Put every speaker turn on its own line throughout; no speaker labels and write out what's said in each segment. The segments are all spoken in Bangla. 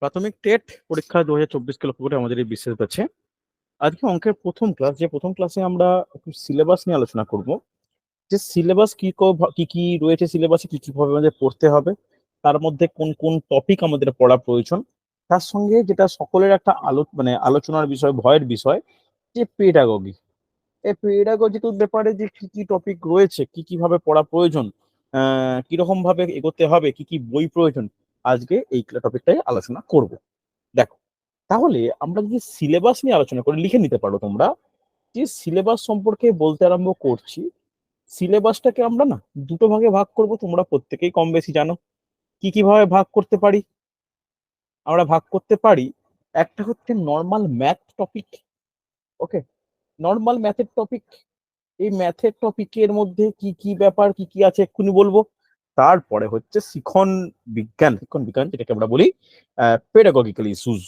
প্রাথমিক টেট পরীক্ষা দু হাজার চব্বিশকে লক্ষ্য করে আমাদের এই বিশেষ ব্যাচে। আজকে অঙ্কের প্রথম ক্লাস, যে প্রথম ক্লাসে আমরা একটু সিলেবাস নিয়ে আলোচনা করব। যে সিলেবাস কি ক- কি রয়েছে সিলেবাসে কি কি ভাবে আমাদের পড়তে হবে, তার মধ্যে কোন কোন টপিক আমাদের পড়া প্রয়োজন, তার সঙ্গে যেটা সকলের একটা আলো মানে আলোচনার বিষয়, ভয়ের বিষয়, যে পেডাগগি এই পেডাগজির ব্যাপারে যে কি কি টপিক রয়েছে, কি কি ভাবে পড়া প্রয়োজন কীরকম ভাবে এগোতে হবে, কি কি বই প্রয়োজন আজকে এই টপিকটাই আলোচনা করব। দেখো, তাহলে আমরা যদি সিলেবাস নিয়ে আলোচনা করি লিখে নিতে পারো তোমরা, যে সিলেবাস সম্পর্কে বলতে আরম্ভ করছি সিলেবাসটাকে আমরা না দুটো ভাগে ভাগ করব, তোমরা প্রত্যেকেই কম বেশি জানো। কি কি ভাবে ভাগ করতে পারি? আমরা ভাগ করতে পারি, একটা হচ্ছে normal math topic okay normal ম্যাথের টপিক এই ম্যাথের টপিকের মধ্যে কি কি ব্যাপার, কি কি আছে, এক্ষুনি বলব। তারপরে হচ্ছে শিখন বিজ্ঞান শিখন বিজ্ঞান, যেটাকে আমরা বলি পেডাগজিক্যাল ইস্যুস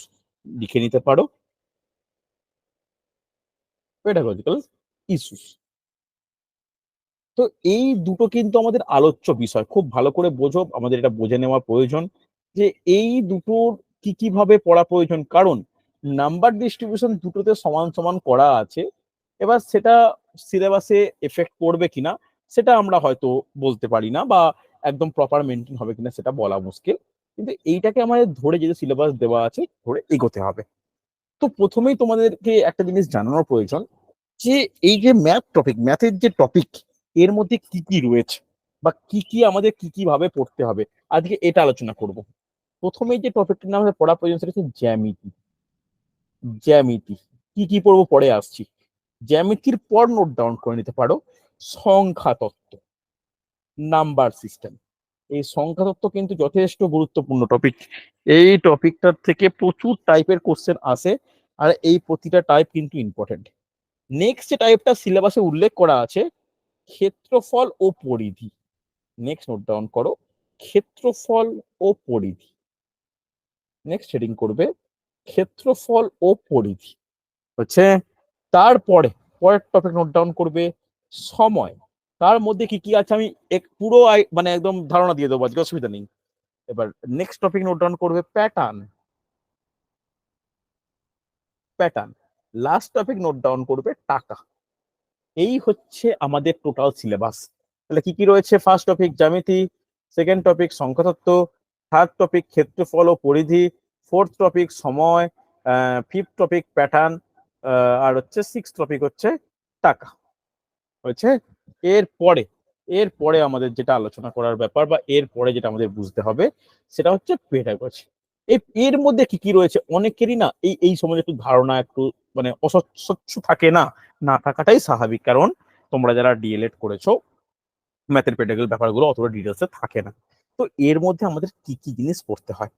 লিখে নিতে পারো। পেডাগজিক্যাল ইস্যুস তো এই দুটো কিন্তু আমাদের আলোচ্য বিষয়। খুব ভালো করে বোঝো, আমাদের এটা বুঝে নেওয়া প্রয়োজন যে এই দুটোর কি কি ভাবে পড়া প্রয়োজন। কারণ নাম্বার ডিস্ট্রিবিউশন দুটোতে সমান সমান করা আছে। এবার সেটা সিলেবাসে এফেক্ট করবে কিনা, সেটা আমরা হয়তো বলতে পারি না বা একদম প্রপার মেনটেন হবে কিনা সেটা বলা মুশকিল। কিন্তু এইটাকে আমাদের ধরে যে সিলেবাস দেওয়া আছে, ধরে এগোতে হবে। তো প্রথমেই তোমাদেরকে একটা জিনিস জানানোর প্রয়োজন যে, এই যে ম্যাথ টপিক ম্যাথের যে টপিক এর মধ্যে কি কি রয়েছে? বা কি কি আমাদের কি কি ভাবে পড়তে হবে? আজকে এটা আলোচনা করব। প্রথমেই যে টপিকটির নাম পড়া প্রয়োজন সেটা হচ্ছে জ্যামিতি। জ্যামিতি, কি কি পড়ব পরে আসছি। জ্যামিতির পর নোট ডাউন করে নিতে পারো। সংখ্যা তত্ত্ব। Number system. এই সংখ্যা তত্ত্ব কিন্তু যথেষ্ট গুরুত্বপূর্ণ টপিক এই টপিকটার থেকে প্রচুর টাইপের কোশ্চেন আসে, আর এই প্রতিটা টাইপ কিন্তু ইম্পর্টেন্ট নেক্সট যে টাইপটা সিলেবাসে উল্লেখ করা আছে, ক্ষেত্রফল ও পরিধি। নেক্সট নোট ডাউন করো। ক্ষেত্রফল ও পরিধি। নেক্সট হেডিং করবে, ক্ষেত্রফল ও পরিধি। হচ্ছে, তারপরে, পরের টপিক নোট ডাউন করবে, সময়। তার মধ্যে কি কি আছে আমি এক, পুরো মানে একদম ধারণা দিয়ে দেবো, আজকে অসুবিধা নেই। এবার নেক্সট টপিক নোট ডাউন করবে pattern pattern last topic note down করবে টাকা। এই হচ্ছে আমাদের টোটাল সিলেবাস তাহলে কি কি রয়েছে? ফার্স্ট টপিক জ্যামিতি সেকেন্ড টপিক সংখ্যাতত্ত্ব থার্ড টপিক ক্ষেত্রফল ও পরিধি ফোর্থ টপিক সময় ফিফথ টপিক প্যাটার্ন আর হচ্ছে সিক্স টপিক হচ্ছে টাকা। হয়েছে। এর পরে এর পরে আমাদের যেটা আলোচনা করার ব্যাপার বা এর পরে যেটা আমাদের বুঝতে হবে, সেটা হচ্ছে পেডাগজি এর মধ্যে কি কি রয়েছে? অনেকেরই না এই এই সময় একটু ধারণা, একটু মানে অস্বচ্ছ থাকে না। না থাকাটাই স্বাভাবিক, কারণ তোমরা যারা ডিএলএড করেছ ম্যাথের পেডাগল ব্যাপারগুলো অতটা ডিটেলসে থাকে না। তো এর মধ্যে আমাদের কি কি জিনিস পড়তে হয়?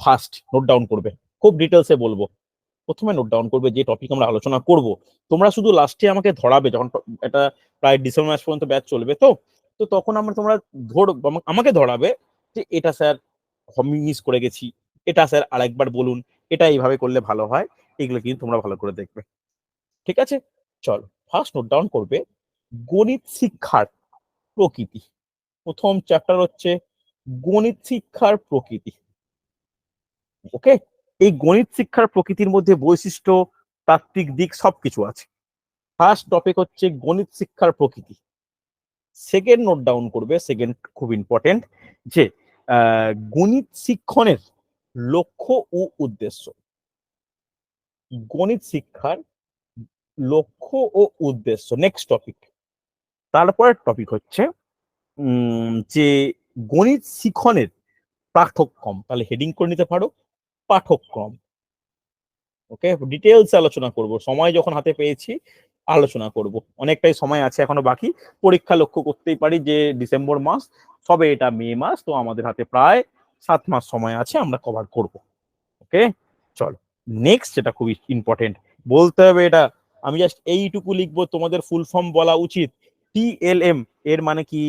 ফার্স্ট নোট ডাউন করবে। খুব ডিটেলসে বলব। প্রথমে নোট ডাউন করবে যে টপিক আমরা আলোচনা করব। তোমরা শুধু লাস্টে আমাকে ধরাবে যখন এটা প্রায় ডিসেম্বর মাস পর্যন্ত ব্যাচ চলবে তো? তো তখন আমরা তোমরা ধর, আমাকে ধরাবে যে এটা স্যার হমি মিস করে গেছি, এটা স্যার আরেকবার বলুন, এটা এইভাবে করলে ভালো হয়, এগুলো কিন্তু তোমরা ভালো করে দেখবে। ঠিক আছে? চলো ফার্স্ট নোট ডাউন করবে, গণিত শিক্ষার প্রকৃতি। প্রথম চ্যাপ্টার হচ্ছে গণিত শিক্ষার প্রকৃতি। ওকে এই গণিত শিক্ষার প্রকৃতির মধ্যে বৈশিষ্ট্য, তাত্ত্বিক দিক সবকিছু আছে। ফার্স্ট টপিক হচ্ছে গণিত শিক্ষার প্রকৃতি। সেকেন্ড নোট ডাউন করবে সেকেন্ড খুব ইম্পর্টেন্ট যে গণিত শিক্ষণের লক্ষ্য ও উদ্দেশ্য। গণিত শিক্ষার লক্ষ্য ও উদ্দেশ্য নেক্সট টপিক তারপরের টপিক হচ্ছে যে গণিত শিক্ষণের পাঠ্যক্রম তাহলে হেডিং করে নিতে পারো। পাঠ্যক্রম ওকে ডিটেলস আলোচনা করব, সময় যখন হাতে পেয়েছি, আলোচনা করব। অনেকটাই সময় আছে এখনও বাকি, পরীক্ষা লক্ষ্য করতেই পারি যে ডিসেম্বর মাস সবে এটা মে মাস, তো আমাদের হাতে প্রায় সাত মাস সময় আছে, আমরা কভার করব। ওকে চলো নেক্সট যেটা খুবই ইম্পর্টেন্ট বলতে হবে এটা, আমি জাস্ট এইটুকু লিখব, তোমাদের ফুল ফর্ম বলা উচিত। টিএলএম এর মানে কি?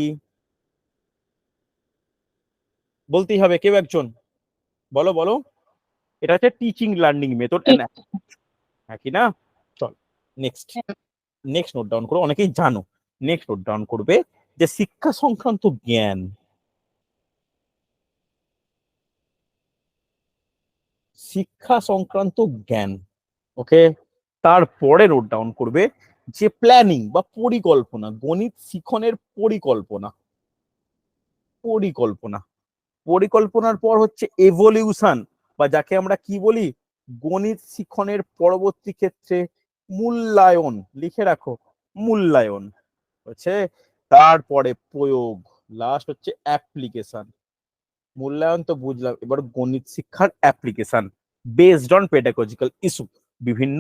বলতেই হবে, কেউ একজন? বলো বলো। এটা হচ্ছে টিচিং লার্নিং মেথড হ্যাঁ কি না? চল। নেক্সট নেক্সট নোট ডাউন করো অনেকেই জানো। নেক্সট নোট ডাউন করবে যে শিক্ষা সংক্রান্ত জ্ঞান। শিক্ষা সংক্রান্ত জ্ঞান ওকে? তারপরে নোট ডাউন করবে যে প্ল্যানিং বা পরিকল্পনা গণিত শিখনের পরিকল্পনা। পরিকল্পনা। পরিকল্পনার পর হচ্ছে এভলিউশন বা যাকে আমরা কি বলি? গণিত শিক্ষণের পরবর্তী ক্ষেত্রে মূল্যায়ন। লিখে রাখো, মূল্যায়ন। হচ্ছে তারপরে প্রয়োগ লাস্ট হচ্ছে অ্যাপ্লিকেশন মূল্যায়ন তো বুঝলাম, এবার গণিত শিক্ষার application based on pedagogical issue বিভিন্ন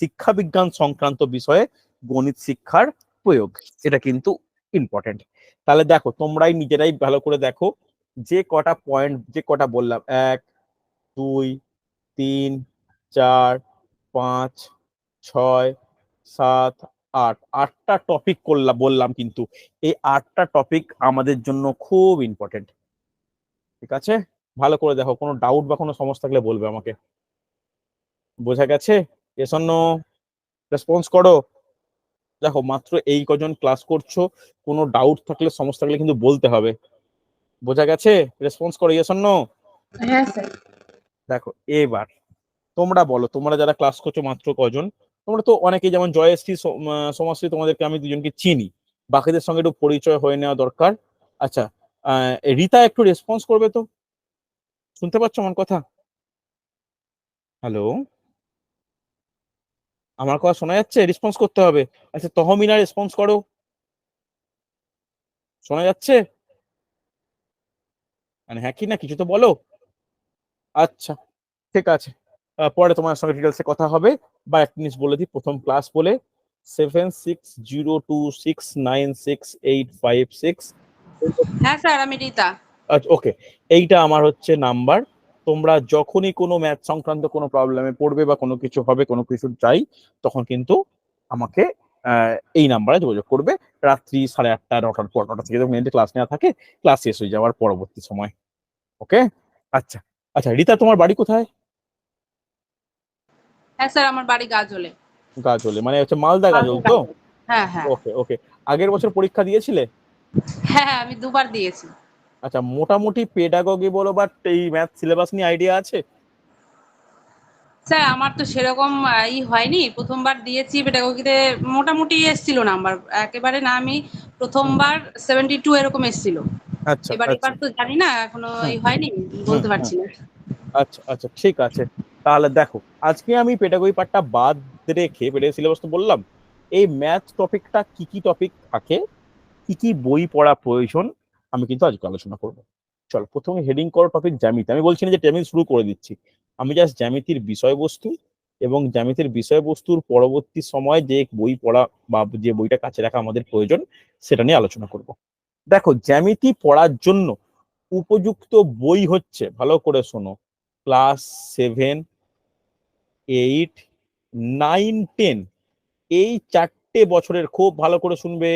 শিক্ষা বিজ্ঞান সংক্রান্ত বিষয়ে গণিত শিক্ষার প্রয়োগ। এটা কিন্তু ইম্পর্টেন্ট তাহলে দেখো, তোমরাই নিজেরাই ভালো করে দেখো, যে কটা পয়েন্ট যে কটা বললাম, এক দুই, তিন, চার, পাঁচ, ছয়, সাত, আট। আটটা টপিক করলাম বললাম কিন্তু। এই আটটা টপিক আমাদের জন্য খুব ইম্পর্টেন্ট ঠিক আছে? ভালো করে দেখো, কোনো ডাউট বা কোনো সমস্যা থাকলে বলবে আমাকে। বোঝা গেছে? এসন্ন রেসপন্স করো। দেখো, মাত্র এই কজন ক্লাস করছ, কোনো ডাউট থাকলে, সমস্যা থাকলে কিন্তু বলতে হবে। বোঝা গেছে? রেসপন্স করো এসন্ন
হ্যাঁ স্যার
দেখো এবার তোমরা বলো তোমরা যারা ক্লাস করছ মাত্র কজন তোমরা তো অনেকেই যেমন জয়শ্রী সো- আহ, তোমাদেরকে আমি দুজনকে চিনি। বাকিদের সঙ্গে একটু পরিচয় হয়ে নেওয়া দরকার। আচ্ছা রিতা একটু রেসপন্স করবে তো? শুনতে পাচ্ছ আমার কথা? হ্যালো আমার কথা শোনা যাচ্ছে? রেসপন্স করতে হবে। আচ্ছা তহমিনা রেসপন্স করো। শোনা যাচ্ছে? মানে হ্যাঁ কি না কিছু তো বলো। আচ্ছা ঠিক আছে। পরে তোমার সঙ্গে ডিটেলসে কথা হবে। বা এক জিনিস বলে দিই প্রথম ক্লাস বলে seven six zero two six nine six eight five six
হ্যাঁ স্যার আমি রীতা।
আচ্ছা ওকে এইটা আমার হচ্ছে নাম্বার তোমরা যখনই কোনো ম্যাথ সংক্রান্ত কোনো প্রবলেমে পড়বে বা কোনো কিছু হবে কোনো কিছু চাই তখন কিন্তু আমাকে এই নাম্বারে যোগাযোগ করবে। রাত্রি সাড়ে আটটা নটার পর নটা থেকে মিনিটে ক্লাস নেওয়া থাকে ক্লাস শেষ হয়ে যাওয়ার পরবর্তী সময়। ওকে আচ্ছা। আচ্ছা রিতা তোমার বাড়ি কোথায়?
হ্যাঁ স্যার আমার বাড়ি গাজলে।
গাজলে মানে হচ্ছে মালদা গাজল তো?
হ্যাঁ হ্যাঁ।
ওকে ওকে। আগের বছর পরীক্ষা দিয়েছিলে?
হ্যাঁ হ্যাঁ, আমি দুবার দিয়েছি।
আচ্ছা মোটামুটি পেডাগগি বলো বা এই ম্যাথ সিলেবাস নিয়ে আইডিয়া আছে?
স্যার আমার তো সেরকম ই হয়নি। প্রথমবার দিয়েছি পেডাগোগিতে মোটামুটি এসছিল নাম্বার একেবারে না আমি প্রথমবার সেভেন্টি টু এরকম এসছিল। এবার
আচ্ছা।
এবার তো জানি না এখনও হয়নি বলতে পারছি না।
আচ্ছা আচ্ছা ঠিক আছে। তাহলে দেখো আজকে আমি পেডাগগি পার্টটা বাদ রেখে পেডাগগি সিলেবাস তো বললাম এই ম্যাথ টপিকটা কি কি টপিক থাকে কি কি বই পড়া প্রয়োজন আমি কিন্তু আজকে আলোচনা করব। চলো প্রথমে হেডিং করো টপিক জ্যামিতি। আমি বলছি না যে জ্যামিতি শুরু করে দিচ্ছি। আমি জাস্ট জ্যামিতির বিষয়বস্তু এবং জ্যামিতির বিষয়বস্তুর পরবর্তী সময় যে বই পড়া বা যে বইটা কাছে রাখা আমাদের প্রয়োজন সেটা নিয়ে আলোচনা করব। দেখো, জ্যামিতি পড়ার জন্য উপযুক্ত বই হচ্ছে, ভালো করে শোনো class seven eight nine ten এই চারটে বছরের, খুব ভালো করে শুনবে,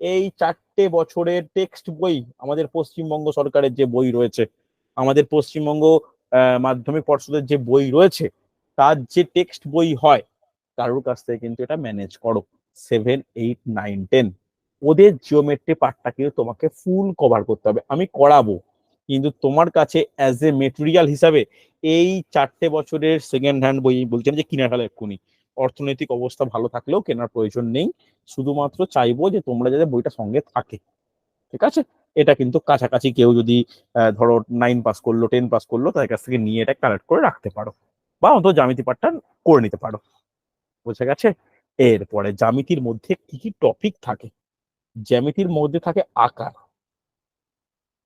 এই চারটে বছরের টেক্সট বই আমাদের পশ্চিমবঙ্গ সরকারের যে বই রয়েছে, আমাদের পশ্চিমবঙ্গ মাধ্যমিক পর্ষদের যে বই রয়েছে, তার যে টেক্সট বই হয়, কারোর কাছ থেকে কিন্তু এটা ম্যানেজ করো। সেভেন এইট নাইন টেন ওদের জিওমেট্রি পার্টটা কিন্তু তোমাকে ফুল কভার করতে হবে। আমি করাবো, কিন্তু তোমার কাছে অ্যাজ এ মেটেরিয়াল হিসাবে এই চারটে বছরের সেকেন্ড হ্যান্ড বই বলছেন যে কিনা ফেলা এক্ষুনি। অর্থনৈতিক অবস্থা ভালো থাকলেও কেনার প্রয়োজন নেই। শুধুমাত্র চাইব যে তোমরা যাতে বইটা সঙ্গে থাকে। ঠিক আছে? এটা কিন্তু কাছাকাছি কেউ যদি ধরো নাইন পাস করল টেন পাস করল, তাদের কাছ থেকে নিয়ে এটা কালেক্ট করে রাখতে পারো। বা অন্তত জ্যামিতি পাঠটা করে নিতে পারো। বুঝে গেছে? এরপরে জ্যামিতির মধ্যে কি কি টপিক থাকে? জ্যামিতির মধ্যে থাকে আকার।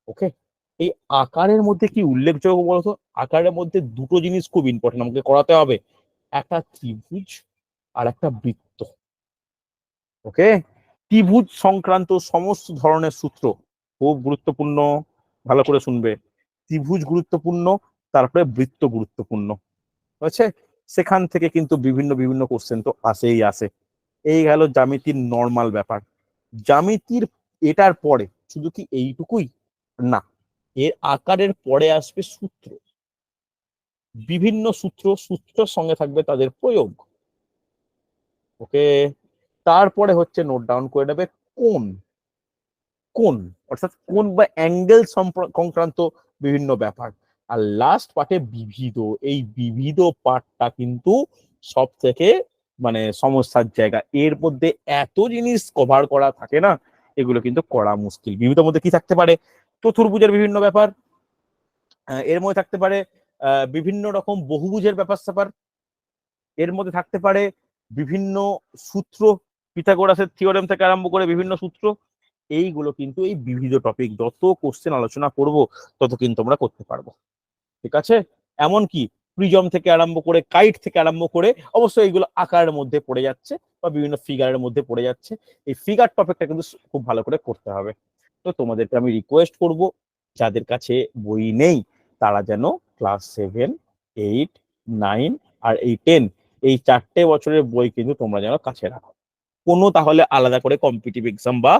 ওকে এই আকারের মধ্যে কি উল্লেখযোগ্য বলতো? আকারের মধ্যে দুটো জিনিস খুব ইম্পর্টেন্ট আমাকে করাতে হবে। একটা ত্রিভুজ আর একটা বৃত্ত। ওকে ত্রিভুজ সংক্রান্ত সমস্ত ধরনের সূত্র খুব গুরুত্বপূর্ণ, ভালো করে শুনবে। ত্রিভুজ গুরুত্বপূর্ণ, তারপরে বৃত্ত গুরুত্বপূর্ণ। হয়েছে সেখান থেকে কিন্তু বিভিন্ন বিভিন্ন কোশ্চেন তো আসেই আসে। এই গেল জ্যামিতির নর্মাল ব্যাপার। জ্যামিতির এটার পরে শুধু কি এইটুকুই? না, এর আকারের পরে আসবে সূত্র। বিভিন্ন সূত্র সূত্রের সঙ্গে থাকবে তাদের প্রয়োগ। ওকে? তারপরে হচ্ছে নোট ডাউন করে নেবে কোন কোন অর্থাৎ কোন বা অ্যাঙ্গেল সংক্রান্ত বিভিন্ন ব্যাপার। আর লাস্ট পার্টে বিবিধ এই বিবিধ পার্টটা কিন্তু সব থেকে মানে সমস্যার জায়গা। এর মধ্যে এত জিনিস কভার করা থাকে না, এগুলো কিন্তু করা মুশকিল। বিবিধ মধ্যে কি থাকতে পারে? চতুর্ভুজের বিভিন্ন ব্যাপার এর মধ্যে থাকতে পারে বিভিন্ন রকম বহুভুজের ব্যাপার স্যাপার। এর মধ্যে থাকতে পারে বিভিন্ন সূত্র, পিথাগোরাসের থিওরেম থেকে আরম্ভ করে বিভিন্ন সূত্র। এইগুলো কিন্তু এই বিবিধ টপিক যত কোশ্চেন আলোচনা করব, তত কিন্তু আমরা করতে পারব। ঠিক আছে? এমন কি প্রিজম থেকে আরম্ভ করে কাইট থেকে আরম্ভ করে অবশ্যই এইগুলো আকারের মধ্যে পড়ে যাচ্ছে বা বিভিন্ন ফিগারের মধ্যে পড়ে যাচ্ছে। এই ফিগার টপিকটা কিন্তু খুব ভালো করে করতে হবে। তো তোমাদেরকে আমি রিকোয়েস্ট করব, যাদের কাছে বই নেই, তারা যেন ক্লাস সেভেন এইট নাইন আর এই টেন এই চারটে বছরের বই কিন্তু তোমরা যেন কাছে রাখো। কোনো তাহলে আলাদা করে কম্পিটিভ এক্সাম বা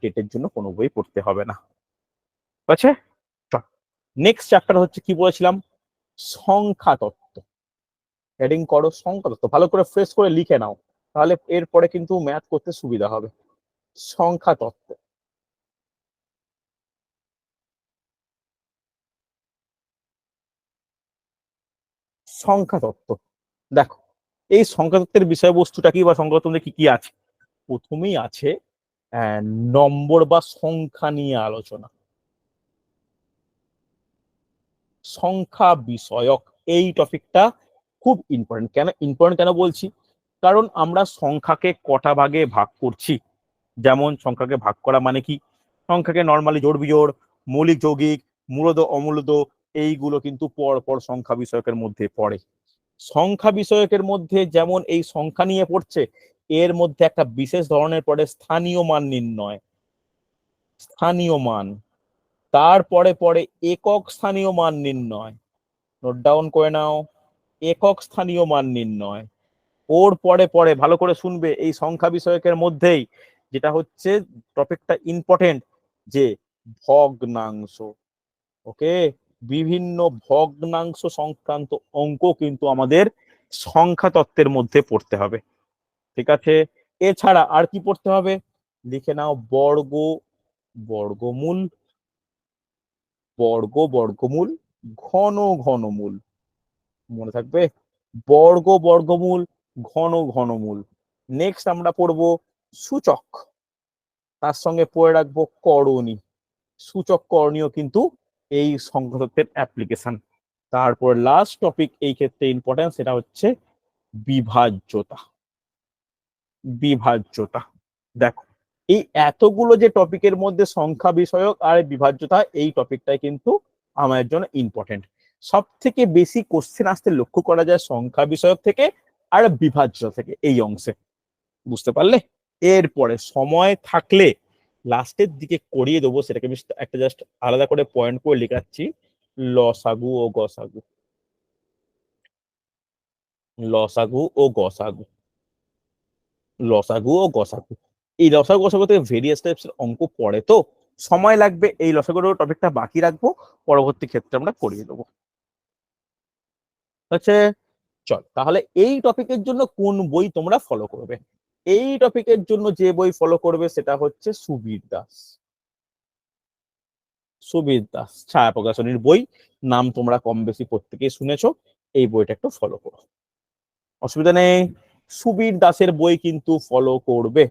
টেটের জন্য কোনো বই পড়তে হবে না। ঠিক আছে? নেক্সট চ্যাপ্টার হচ্ছে কি বলেছিলাম? সংখ্যা তত্ত্ব হেডিং করো সংখ্যা তত্ত্ব ভালো করে ফ্রেশ করে লিখে নাও। তাহলে এরপরে কিন্তু ম্যাথ করতে সুবিধা হবে। সংখ্যা তত্ত্ব সংখ্যা তত্ত্ব দেখো, এই সংখ্যা তত্ত্বের বিষয়বস্তুটা কি বা সংখ্যা তত্ত্বের কি কি আছে? প্রথমেই আছে নম্বর বা সংখ্যা নিয়ে আলোচনা। সংখ্যা বিষয়ক এই টপিকটা খুব ইম্পর্টেন্ট কেন ইম্পর্টেন্ট কেন বলছি? কারণ আমরা সংখ্যাকে কটা ভাগে ভাগ করছি? যেমন সংখ্যাকে ভাগ করা মানে কি? সংখ্যাকে নর্মালি জোড় বিজোড় মৌলিক, যৌগিক, মূলদ, অমূলদ এইগুলো কিন্তু পর পর সংখ্যা বিষয়কের মধ্যে পড়ে। সংখ্যা বিষয়কের মধ্যে যেমন এই সংখ্যা নিয়ে পড়ছে, এর মধ্যে একটা বিশেষ ধরনের পড়ে স্থানীয় মান নির্ণয়। স্থানীয় মান। তারপরে পরে একক স্থানীয় মান নির্ণয়। নোট ডাউন করে নাও, একক স্থানীয় মান নির্ণয়। ওর পরে পরে ভালো করে শুনবে এই সংখ্যা বিষয়কের মধ্যেই, যেটা হচ্ছে টপিকটা ইম্পর্টেন্ট যে ভগ্নাংশ। ওকে বিভিন্ন ভগ্নাংশ সংক্রান্ত অঙ্ক কিন্তু আমাদের সংখ্যা তত্ত্বের মধ্যে পড়তে হবে। ঠিক আছে? এছাড়া আর কি পড়তে হবে? লিখে নাও বর্গ, বর্গমূল বর্গ বর্গমূল ঘন ঘনমূল। মনে থাকবে? বর্গ বর্গমূল ঘন ঘনমূল। নেক্সট আমরা পড়ব সূচক। তার সঙ্গে পড়ে রাখব করণী। সূচক করণীয় কিন্তু এই সংখ্যাতত্ত্বের অ্যাপ্লিকেশন তারপর লাস্ট টপিক এই ক্ষেত্রে ইম্পর্টেন্ট সেটা হচ্ছে বিভাজ্যতা। বিভাজ্যতা। দেখো এই এতগুলো যে টপিকের মধ্যে সংখ্যা বিষয়ক আর বিভাজ্যতা, এই টপিকটাই কিন্তু আমাদের জন্য ইম্পর্টেন্ট সব থেকে বেশি কোশ্চেন আসতে লক্ষ্য করা যায় সংখ্যা বিষয়ক থেকে আর বিভাজ্য থেকে এই অংশে। বুঝতে পারলে? এরপরে সময় থাকলে লাস্টের দিকে করিয়ে দেবো, সেটাকে আমি একটা জাস্ট আলাদা করে পয়েন্ট করে লেখাচ্ছি। লসাগু ও গসাগু লসাগু ও গসাগু লসাগু ও গসাগু এই লসাগু থেকে ভেরিয়াস টাইপস অঙ্ক পড়ে। তো সময় লাগবে, এই লসাগুর টপিকটা বাকি রাখব, পরবর্তী ক্ষেত্রে আমরা করিয়ে দেবো। হচ্ছে, চল, তাহলে এই টপিকের জন্য কোন বই তোমরা ফলো করবে? এই টপিকের জন্য যে বই ফলো করবে সেটা হচ্ছে সুবীর দাস। সুবীর দাস, ছায়া প্রকাশনীর বই, নাম তোমরা কম বেশি প্রত্যেকেই শুনেছো, এই বইটা একটু ফলো করো। অসুবিধা নেই, সুবীর দাসের বই কিন্তু ফলো করবে।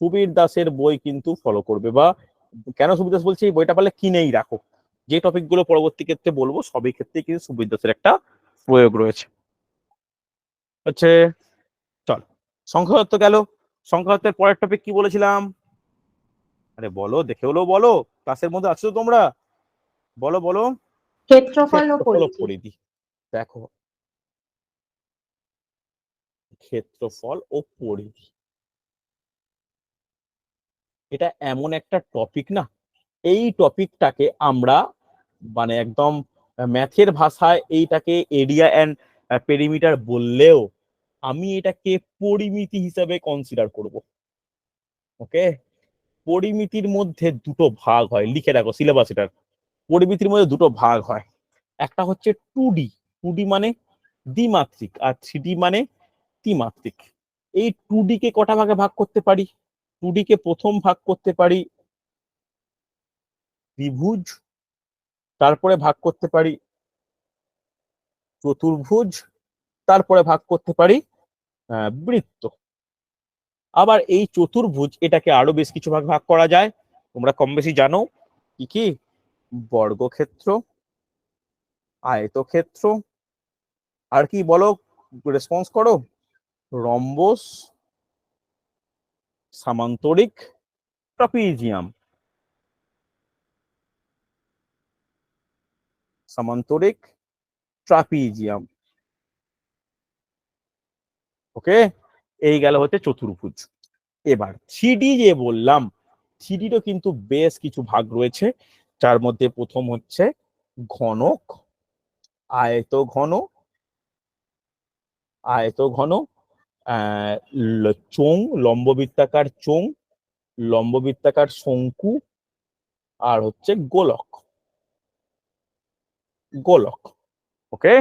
সুবীর দাসের বই কিন্তু ফলো করবে বা কেন সুবীর দাস বলছি এই বইটা পারলে কিনেই রাখো। যে টপিকগুলো পরবর্তী ক্ষেত্রে বলব সবই ক্ষেত্রে কিন্তু সুবীর দাসের একটা প্রয়োগ রয়েছে। হচ্ছে চল সংখ্যাতত্ত্ব গেল। সংখ্যাতত্ত্বের পরের টপিক কি বলেছিলাম? আরে বলো দেখে হলো বলো ক্লাসের মধ্যে আছো তোমরা? বলো বলো।
ক্ষেত্রফল ও পরিধি
দেখো। ক্ষেত্রফল ও পরিধি এটা এমন একটা টপিক না। এই টপিকটাকে আমরা মানে একদম ম্যাথের ভাষায় এইটাকে এরিয়া অ্যান্ড পেরিমিটার বললেও আমি এটাকে পরিমিতি হিসাবে কনসিডার করব। ওকে পরিমিতির মধ্যে দুটো ভাগ হয়। লিখে রাখো সিলেবাস এটার। পরিমিতির মধ্যে দুটো ভাগ হয়। একটা হচ্ছে টু ডি টু ডি মানে দ্বিমাত্রিক আর থ্রি ডি মানে ত্রিমাত্রিক। এই টু ডি কে কটা ভাগে ভাগ করতে পারি? কে প্রথম ভাগ করতে পারি, ত্রিভুজ, তারপরে ভাগ করতে পারি চতুর্ভুজ, তারপরে ভাগ করতে পারি বৃত্ত। আবার এই চতুর্ভুজ, এটাকে আরও বেশ কিছু ভাগ ভাগ করা যায়। তোমরা কম বেশি জানো কি কি? বর্গক্ষেত্র, আয়তক্ষেত্র, আর কি বলো? রেসপন্স করো? রম্বস সামান্তরিক ট্রাপিজিয়াম। সামান্তরিক ট্রাপিজিয়াম। ওকে? এই গেল হচ্ছে চতুর্ভুজ। এবার থ্রিডি যে বললাম, থ্রিডিরও কিন্তু বেশ কিছু ভাগ রয়েছে। যার মধ্যে প্রথম হচ্ছে ঘনক আয়ত ঘন আয়ত ঘন চোং লম্ববৃত্তাকার চোং লম্ববৃত্তাকার শঙ্কু, আর হচ্ছে গোলক। গোলক ওকে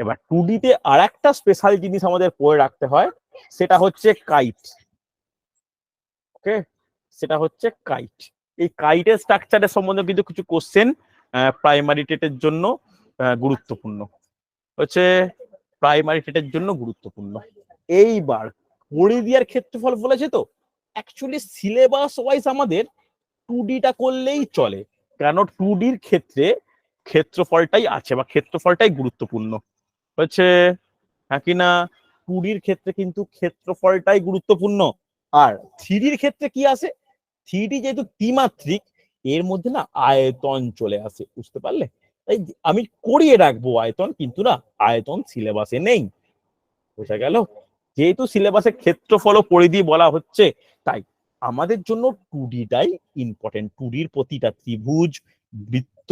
এবার টু তে আর একটা স্পেশাল জিনিস আমাদের পড়ে রাখতে হয়, সেটা হচ্ছে কাইট ওকে সেটা হচ্ছে কাইট এই কাইটের স্ট্রাকচারের সম্বন্ধে কিন্তু কিছু কোশ্চেন প্রাইমারি টেটের জন্য গুরুত্বপূর্ণ। হচ্ছে প্রাইমারি টেটের জন্য গুরুত্বপূর্ণ। এইবার পরিদিয়ার ক্ষেত্রফল বলেছে তো? অ্যাকচুয়ালি সিলেবাস ওয়াইজ আমাদের টু টা করলেই চলে। কেন? টু ডির ক্ষেত্রে ক্ষেত্রফলটাই আছে বা ক্ষেত্রফলটাই গুরুত্বপূর্ণ। হচ্ছে হ্যাঁ কি না? টু ডির ক্ষেত্রে কিন্তু ক্ষেত্রফলটাই গুরুত্বপূর্ণ। আর থ্রিডির ক্ষেত্রে কি আসে থ্রিডি যেহেতু ত্রিমাত্রিক, এর মধ্যে না আয়তন চলে আসে, বুঝতে পারলে? তাই আমি করিয়ে রাখব আয়তন, কিন্তু না, আয়তন সিলেবাসে নেই। বোঝা গেল? যেহেতু সিলেবাসে ক্ষেত্রফল পরিধি বলা হচ্ছে, তাই আমাদের জন্য টু ডিটাই ইম্পর্টেন্ট টু ডির প্রতিটা ত্রিভুজ, বৃত্ত,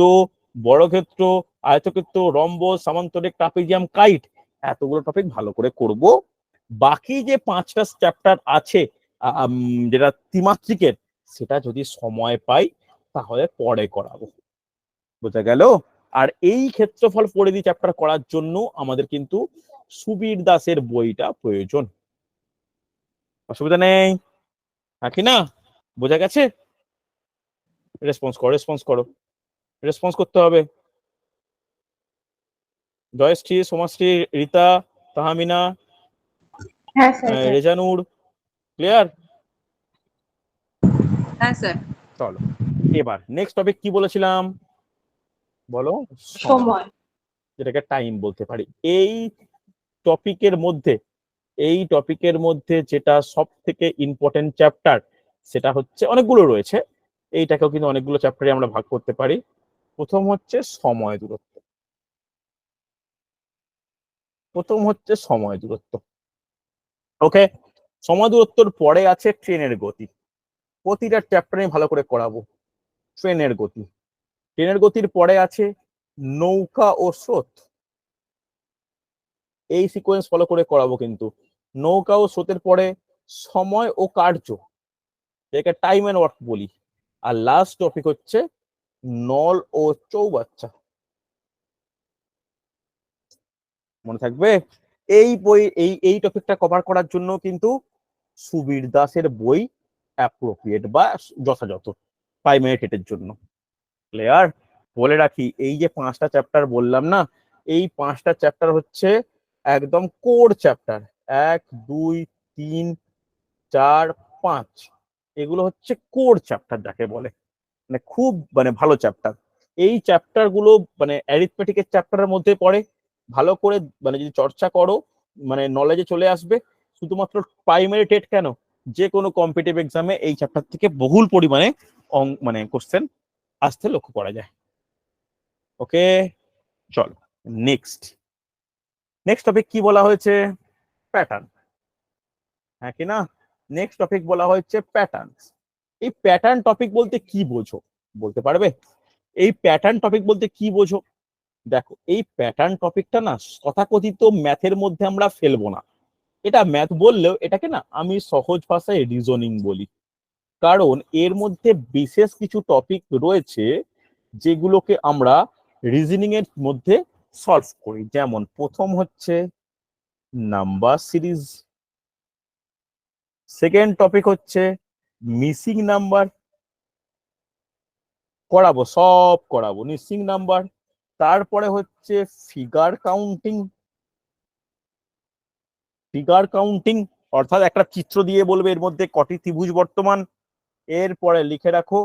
বর্গক্ষেত্র, আয়তক্ষেত্র, রম্ব, সামান্তরিক, ট্রাপিজিয়াম, কাইট, এতগুলো টপিক ভালো করে করব। বাকি যে পাঁচটা চ্যাপ্টার আছে যেটা ত্রিমাত্রিকের, সেটা যদি সময় পাই, তাহলে পরে করাবো। বোঝা গেল? আর এই ক্ষেত্রফল পরিধি চ্যাপ্টার করার জন্য আমাদের কিন্তু সুবীর দাসের বইটা প্রয়োজন। অসুবিধা নেই। হ্যাঁ কি না? বোঝা গেছে? রেসপন্স করো রেসপন্স করো। রেসপন্স করতে হবে। জয়শ্রী সোমাশ্রী রীতা তাহামিনা
হ্যাঁ
রেজানুর ক্লিয়ার?
হ্যাঁ স্যার।
চলো এবার নেক্সট টপিক কি বলেছিলাম? বলো? সময়। যেটাকে টাইম বলতে পারি। এই টপিকের মধ্যে এই টপিকের মধ্যে যেটা সব থেকে ইম্পর্টেন্ট চ্যাপ্টার সেটা হচ্ছে অনেকগুলো রয়েছে। এইটাকেও কিন্তু অনেকগুলো চ্যাপ্টারে আমরা ভাগ করতে পারি। প্রথম হচ্ছে সময় দূরত্ব। প্রথম হচ্ছে সময় দূরত্ব। ওকে সময় দূরত্বর পরে আছে ট্রেনের গতি। প্রতিটা চ্যাপ্টারে ভালো করে করাবো। ট্রেনের গতি। ট্রেনের গতির পরে আছে নৌকা ও স্রোত। এই সিকোয়েন্স ফলো করে করাবো কিন্তু। নৌকা ও স্রোতের পরে সময় ও কার্য। এটাকে টাইম অ্যান্ড ওয়ার্ক বলি। আর লাস্ট টপিক হচ্ছে নল ও চৌবাচ্চা। মনে থাকবে? এই বই, এই এই টপিকটা কভার করার জন্য কিন্তু সুবীর দাসের বই অ্যাপ্রোপ্রিয়েট বা যথাযথ। প্রাইমারি টেটের জন্য। ক্লিয়ার বলে রাখি, এই যে পাঁচটা চ্যাপ্টার বললাম না, এই পাঁচটা চ্যাপ্টার হচ্ছে একদম কোর চ্যাপ্টার এক, দুই, তিন, চার, পাঁচ। এগুলো হচ্ছে কোর চ্যাপ্টার যাকে বলে। মানে খুব মানে ভালো চ্যাপ্টার এই চ্যাপ্টারগুলো মানে অ্যারিথমেটিকের চ্যাপ্টারের মধ্যে পড়ে। ভালো করে মানে যদি চর্চা করো মানে নলেজে চলে আসবে। শুধুমাত্র প্রাইমারি টেট কেন? যে কোনো কম্পিটিভ এক্সামে এই চ্যাপ্টার থেকে বহুল পরিমাণে মানে কোশ্চেন আসতে লক্ষ্য করা যায়। ওকে চলো। নেক্সট নেক্সট টপিক কি বলা হয়েছে? প্যাটার্ন হ্যাঁ কি না? নেক্সট টপিক বলা হয়েছে প্যাটার্ন এই প্যাটার্ন টপিক বলতে কি বোঝো? বলতে পারবে? এই প্যাটার্ন টপিক বলতে কি বোঝো? দেখো এই প্যাটার্ন টপিকটা না তথাকথিত ম্যাথের মধ্যে আমরা ফেলব না। এটা ম্যাথ বললেও এটাকে না আমি সহজ ভাষায় রিজনিং বলি। কারণ এর মধ্যে বিশেষ কিছু টপিক রয়েছে যেগুলোকে আমরা রিজনিং এর মধ্যে সলভ করি। যেমন প্রথম হচ্ছে নাম্বার সিরিজ সেকেন্ড টপিক হচ্ছে মিসিং নাম্বার করাবো, সব করাবো মিসিং নাম্বার তারপরে হচ্ছে ফিগার কাউন্টিং ফিগার কাউন্টিং অর্থাৎ একটা চিত্র দিয়ে বলবে এর মধ্যে কটি ত্রিভুজ বর্তমান এরপরে লিখে রাখো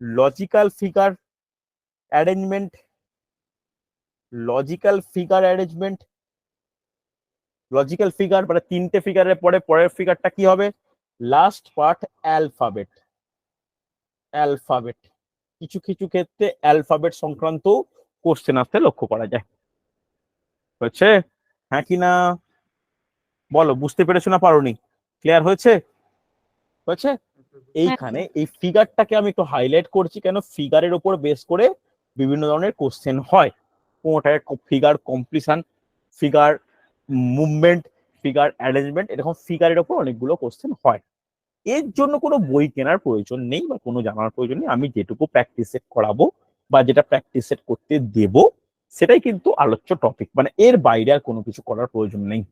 logical figure arrangement logical figure arrangement logical figure মানে তিনটে ফিগারের পরে পরের ফিগারটা কি হবে? লাস্ট পার্ট অ্যালফাবেট অ্যালফাবেট কিছু কিছু ক্ষেত্রে অ্যালফাবেট সংক্রান্ত কোশ্চেন আসতে লক্ষ্য করা যায়। হচ্ছে হ্যাঁ কি না? বলো, বুঝতে পেরেছ না পারোনি? ক্লিয়ার হয়েছে? হয়েছে? এইখানে এই ফিগারটাকে আমি একটু হাইলাইট করছি কেন ফিগারের উপর বেস করে বিভিন্ন ধরনের কোশ্চেন হয়। কোনোটায় figure completion figure movement figure arrangement এরকম ফিগারের উপর অনেকগুলো কোশ্চেন হয়। এর জন্য কোনো বই কেনার প্রয়োজন নেই বা কোনো জানার প্রয়োজন নেই। আমি যেটুকু প্র্যাকটিস সেট করাবো বা যেটা প্র্যাকটিস সেট করতে দেব, সেটাই কিন্তু আলোচ্য টপিক মানে এর বাইরে আর কোনো কিছু করার প্রয়োজন নেই।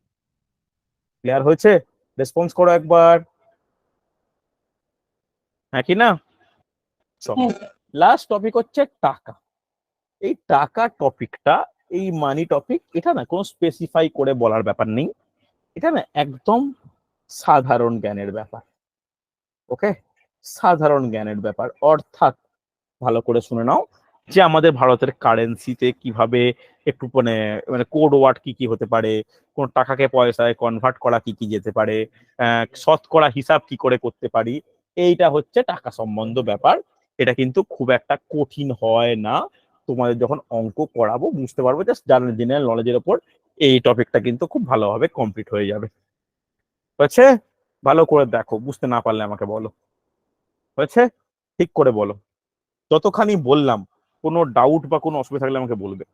ক্লিয়ার হয়েছে? রেসপন্স করো একবার। হ্যাঁ কি না?
হ্যাঁ।
লাস্ট টপিক হচ্ছে টাকা। এই টাকা টপিকটা এই মানি টপিক এটা না কোনো স্পেসিফাই করে বলার ব্যাপার নেই। এটা না একদম সাধারণ জ্ঞানের ব্যাপার। ওকে সাধারণ জ্ঞানের ব্যাপার। অর্থাৎ ভালো করে শুনে নাও যে আমাদের ভারতের কারেন্সিতে কীভাবে একটু মানে মানে কোড ওয়ার্ড কি কি হতে পারে কোন টাকাকে পয়সায় কনভার্ট করা কি কি যেতে পারে আহ, শতকরা হিসাব কি করে করতে পারি এইটা হচ্ছে টাকা সম্বন্ধ ব্যাপার। এটা কিন্তু খুব একটা কঠিন হয় না। তোমাদের যখন অঙ্ক করাবো, বুঝতে পারব জাস্ট জানার জেনারেল নলেজের ওপর এই টপিকটা কিন্তু খুব ভালোভাবে কমপ্লিট হয়ে যাবে। হয়েছে? ভালো করে দেখো, বুঝতে না পারলে আমাকে বলো। হয়েছে? ঠিক করে বলো। যতখানি বললাম, কোনো ডাউট বা কোনো অসুবিধা থাকলে আমাকে বলবে।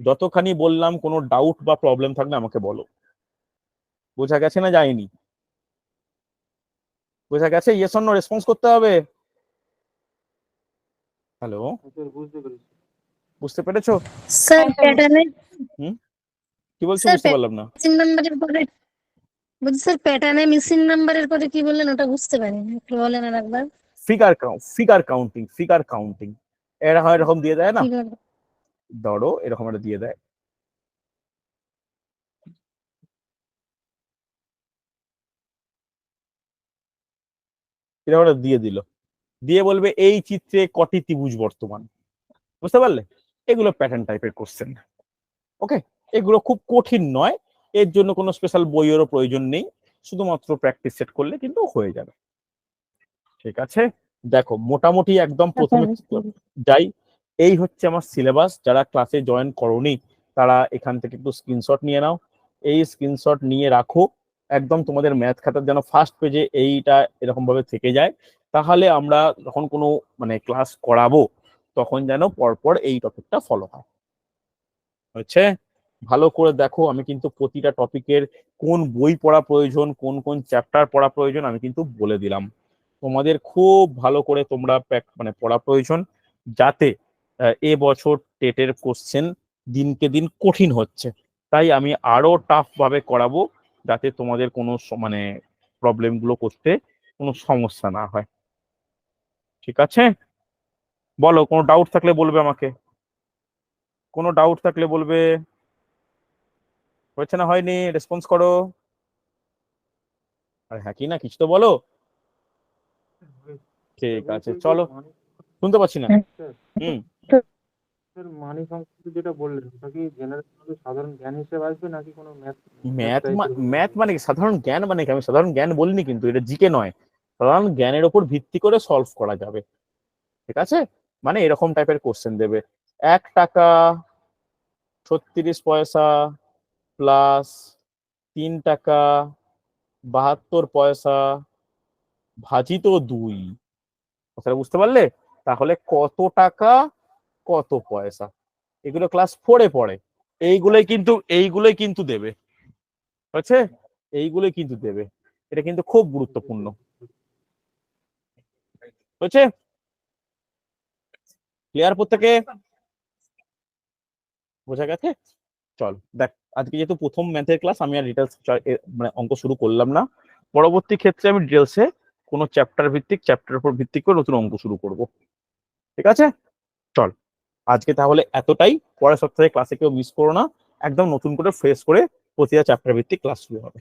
যতখানি বললাম, কোনো ডাউট বা প্রবলেম থাকলে আমাকে বলো। বোঝা গেছে না যায়নি? বোঝা গেছে ইয়েস অন্য রেসপন্স করতে হবে? হ্যালো বুঝতে পেরেছ?
স্যার প্যাটার্নে
কি বলছো? বুঝতে পারলাম না।
মিসিং নাম্বারের পরে বলছি স্যার প্যাটার্নে মিসিং নাম্বারের পরে কি বললেন? ওটা বুঝতে পারিনি। একটু বলেন আর একবার।
Figure count figure counting figure counting এরকম এরকম দিয়ে দেয় না? ধরো এরকম একটা দিয়ে দেয়। এরকম একটা দিয়ে দিল। দিয়ে বলবে এই চিত্রে কটি ত্রিভুজ বর্তমান? বুঝতে পারলে? এগুলো প্যাটার্ন টাইপের কোশ্চেন ওকে এগুলো খুব কঠিন নয়। এর জন্য কোনো স্পেশাল বইয়েরও প্রয়োজন নেই। শুধুমাত্র প্র্যাকটিস সেট করলে কিন্তু হয়ে যাবে। ঠিক আছে? দেখো মোটামুটি একদম প্রথমে যাই। এই হচ্ছে আমার সিলেবাস যারা ক্লাসে জয়েন করনি তারা এখান থেকে একটু স্ক্রিনশট নিয়ে নাও। এই স্ক্রিনশট নিয়ে রাখো। একদম তোমাদের ম্যাথ খাতার যেন ফার্স্ট পেজে এইটা এরকম ভাবে থেকে যায়, তাহলে আমরা যখন কোনো মানে ক্লাস করাবো, তখন যেন পরপর এই টপিকটা ফলো হয়। হচ্ছে? ভালো করে দেখো, আমি কিন্তু প্রতিটা টপিকের কোন বই পড়া প্রয়োজন, কোন কোন চ্যাপ্টার পড়া প্রয়োজন, আমি কিন্তু বলে দিলাম। তোমাদের খুব ভালো করে তোমরা মানে পড়া প্রয়োজন, যাতে এ বছর টেটের কোশ্চেন দিনকে দিন কঠিন হচ্ছে। তাই আমি আরও টাফ ভাবে করাবো যাতে তোমাদের কোনো মানে প্রবলেমগুলো করতে কোনো সমস্যা না হয়। ঠিক আছে? বলো কোনো ডাউট থাকলে বলবে আমাকে। কোনো ডাউট থাকলে বলবে। হয়েছে না হয়নি? রেসপন্স করো। আর হ্যাঁ কি না কিছু তো বলো। ঠিক আছে চলো। শুনতে পাচ্ছি না। হুম।
স্যার মানি ফাংশন যেটা বললেন ওটা কি জেনারেল সাধারণ জ্ঞান হিসেবে আসবে নাকি কোনো ম্যাথ
ম্যাথ ম্যাথ মানে কি? সাধারণ জ্ঞান মানে কি? আমি সাধারণ জ্ঞান বলিনি কিন্তু এটা জিকে নয়। সাধারণ জ্ঞানের উপর ভিত্তি করে সলভ করা যাবে। ঠিক আছে? মানে এরকম টাইপের কোশ্চেন দেবে। এক টাকা ছত্রিশ পয়সা প্লাস তিন টাকা বাহাত্তর পয়সা ভাজিত দুই। কথাটা বুঝতে পারলে? তাহলে কত টাকা কত পয়সা? এগুলো ক্লাস ফোরে পড়ে। এইগুলোই কিন্তু এইগুলোই কিন্তু দেবে। হচ্ছে? এইগুলোই কিন্তু দেবে। এটা কিন্তু খুব গুরুত্বপূর্ণ। হচ্ছে? ক্লিয়ার প্রত্যেকে? বোঝা গেছে? চল, দেখ, আজকে যেহেতু প্রথম ম্যাথের ক্লাস আমি আর ডিটেলস মানে অঙ্ক শুরু করলাম না। পরবর্তী ক্ষেত্রে আমি ডিটেলসে কোনো চ্যাপ্টার ভিত্তিক চ্যাপ্টার উপর ভিত্তিক করে নতুন অঙ্ক শুরু করব। ঠিক আছে? আজকে তাহলে এতটাই। পরের সপ্তাহে ক্লাসে কেউ মিস করো না। একদম নতুন করে ফ্রেশ করে প্রতিটা চ্যাপ্টার ভিত্তিক ক্লাস শুরু হবে।